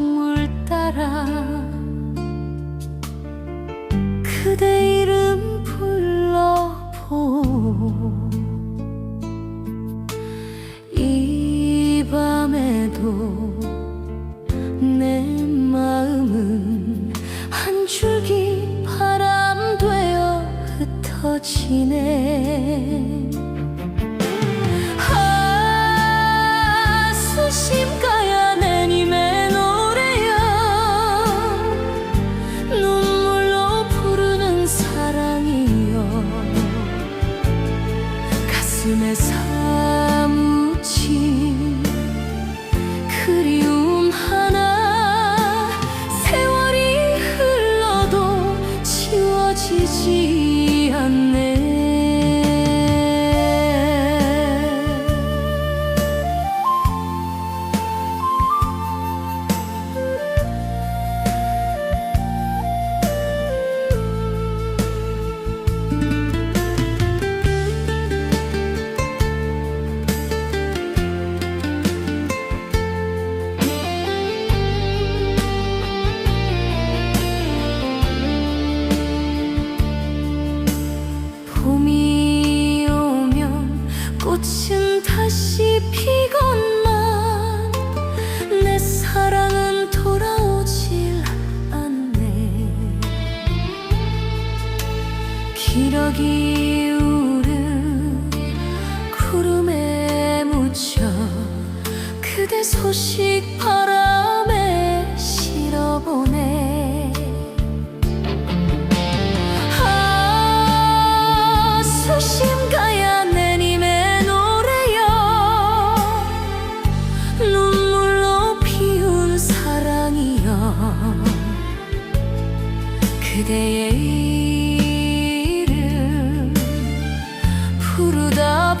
강물 따라 그대 이름 불러보. 이 밤에도 내 마음은 한 줄기 바람 되어 흩어지네. 가슴에 사무친 그리움 하나 세월이 흘러도 지워지지 다시 피건만 내 사랑은 돌아오질 않네. 기러기 우는 구름에 묻혀 그대 소식 바람 그대의 이름 부르다